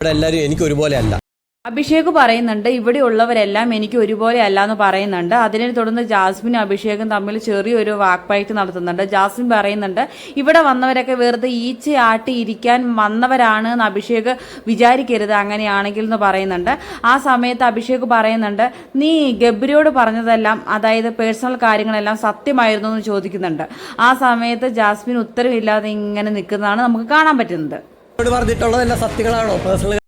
ഇവിടെ എല്ലാവരും എനിക്ക് ഒരുപോലെ അല്ല. അഭിഷേക് പറയുന്നുണ്ട് ഇവിടെ ഉള്ളവരെല്ലാം എനിക്ക് ഒരുപോലെ അല്ല എന്ന് പറയുന്നുണ്ട്. അതിനെ തുടർന്ന് ജാസ്മിനും അഭിഷേകും തമ്മിൽ ചെറിയൊരു വാക്പയറ്റ് നടത്തുന്നുണ്ട്. ജാസ്മിൻ പറയുന്നുണ്ട് ഇവിടെ വന്നവരൊക്കെ വെറുതെ ഈച്ച ആട്ടി ഇരിക്കാൻ വന്നവരാണ് എന്ന് അഭിഷേക് വിചാരിക്കരുത് അങ്ങനെയാണെങ്കിൽ എന്ന് പറയുന്നുണ്ട്. ആ സമയത്ത് അഭിഷേക് പറയുന്നുണ്ട് നീ ഗബ്രിയോട് പറഞ്ഞതെല്ലാം അതായത് പേഴ്സണൽ കാര്യങ്ങളെല്ലാം സത്യമായിരുന്നു എന്ന് ചോദിക്കുന്നുണ്ട്. ആ സമയത്ത് ജാസ്മിൻ ഉത്തരവില്ലാതെ ഇങ്ങനെ നിൽക്കുന്നതാണ് നമുക്ക് കാണാൻ പറ്റുന്നത്. പറഞ്ഞിട്ടുള്ളതെല്ലാം സത്യങ്ങളാണോ? പേഴ്സണൽ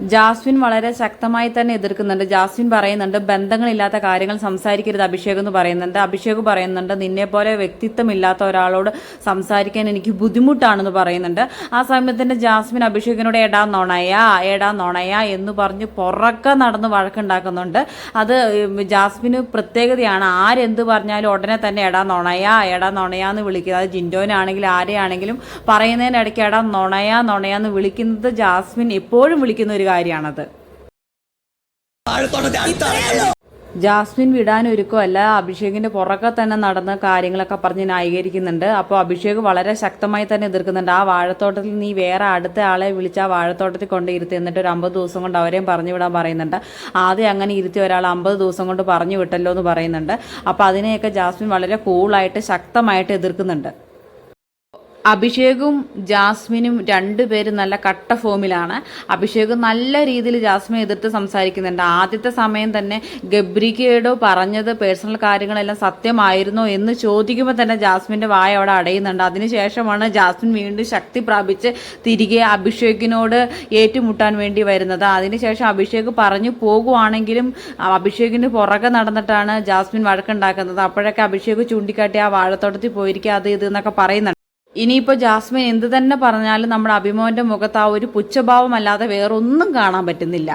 ജാസ്മിൻ വളരെ ശക്തമായി തന്നെ എതിർക്കുന്നുണ്ട്. ജാസ്മിൻ പറയുന്നുണ്ട് ബന്ധങ്ങളില്ലാത്ത കാര്യങ്ങൾ സംസാരിക്കരുത് അഭിഷേക് എന്ന് പറയുന്നുണ്ട്. അഭിഷേക് പറയുന്നുണ്ട് നിന്നെ പോലെ വ്യക്തിത്വമില്ലാത്ത ഒരാളോട് സംസാരിക്കാൻ എനിക്ക് ബുദ്ധിമുട്ടാണെന്ന് പറയുന്നുണ്ട്. ആ സമയത്തിന്റെ ജാസ്മിൻ അഭിഷേകിനോട് എടാ നുണയാ എടാ നുണയാ എന്ന് പറഞ്ഞ് പുറക്കെ നടന്ന് വഴക്കുണ്ടാക്കുന്നുണ്ട്. അത് ജാസ്മിന് പ്രത്യേകതയാണ്. ആരെന്ത് പറഞ്ഞാലും ഉടനെ തന്നെ എടാ നുണയാ എടാ നൊണയാന്ന് വിളിക്കുന്നത്. അത് ജിൻഡോനാണെങ്കിലും ആരെയാണെങ്കിലും പറയുന്നതിനിടയ്ക്ക് എടാ നുണയാ നൊണയാന്ന് വിളിക്കുന്നത് ജാസ്മിൻ എപ്പോഴും വിളിക്കുന്ന ഒരു കാര്യമാണത് ജാസ്മിൻ വിടാൻ ഒരുക്കമല്ല അഭിഷേകിന്റെ പുറകെ തന്നെ നടന്ന് കാര്യങ്ങളൊക്കെ പറഞ്ഞ് ന്യായീകരിക്കുന്നുണ്ട്. അപ്പോൾ അഭിഷേക് വളരെ ശക്തമായി തന്നെ എതിർക്കുന്നുണ്ട്. ആ വാഴത്തോട്ടത്തിൽ നീ വേറെ അടുത്ത ആളെ വിളിച്ച് ആ വാഴത്തോട്ടത്തിൽ കൊണ്ട് ഇരുത്തി എന്നിട്ട് ഒരു അമ്പത് ദിവസം കൊണ്ട് അവരെയും പറഞ്ഞു വിടാൻ പറയുന്നുണ്ട്. ആദ്യം അങ്ങനെ ഇരുത്തി ഒരാൾ അമ്പത് ദിവസം കൊണ്ട് പറഞ്ഞു വിട്ടല്ലോ എന്ന് പറയുന്നുണ്ട്. അപ്പോൾ അതിനെയൊക്കെ ജാസ്മിൻ വളരെ കൂളായിട്ട് ശക്തമായിട്ട് എതിർക്കുന്നുണ്ട്. അഭിഷേകും ജാസ്മിനും രണ്ടുപേരും നല്ല കട്ട ഫോമിലാണ്. അഭിഷേക് നല്ല രീതിയിൽ ജാസ്മിൻ എതിർത്ത് സംസാരിക്കുന്നുണ്ട്. ആദ്യത്തെ സമയം തന്നെ ഗബ്രിക്കയോട് പറഞ്ഞത് പേഴ്സണൽ കാര്യങ്ങളെല്ലാം സത്യമായിരുന്നോ എന്ന് ചോദിക്കുമ്പോൾ തന്നെ ജാസ്മിന്റെ വായ അവിടെ അടയുന്നുണ്ട്. അതിനുശേഷമാണ് ജാസ്മിൻ വീണ്ടും ശക്തി പ്രാപിച്ച് തിരികെ അഭിഷേകിനോട് ഏറ്റുമുട്ടാൻ വേണ്ടി വരുന്നത്. അതിനുശേഷം അഭിഷേക് പറഞ്ഞു പോകുവാണെങ്കിലും അഭിഷേകിന് പുറകെ നടന്നിട്ടാണ് ജാസ്മിൻ വഴക്കുണ്ടാക്കുന്നത്. അപ്പോഴൊക്കെ അഭിഷേക് ചൂണ്ടിക്കാട്ടി ആ വാഴത്തോട്ടത്തിൽ പോയിരിക്കുക. അത് ഇത് എന്നൊക്കെ പറയുന്നുണ്ട്. ഇനിയിപ്പോൾ ജാസ്മിൻ എന്ത് തന്നെ പറഞ്ഞാലും നമ്മുടെ അഭിമോന്റെ മുഖത്ത് ആ ഒരു പുച്ഛഭാവമല്ലാതെ വേറൊന്നും കാണാൻ പറ്റുന്നില്ല.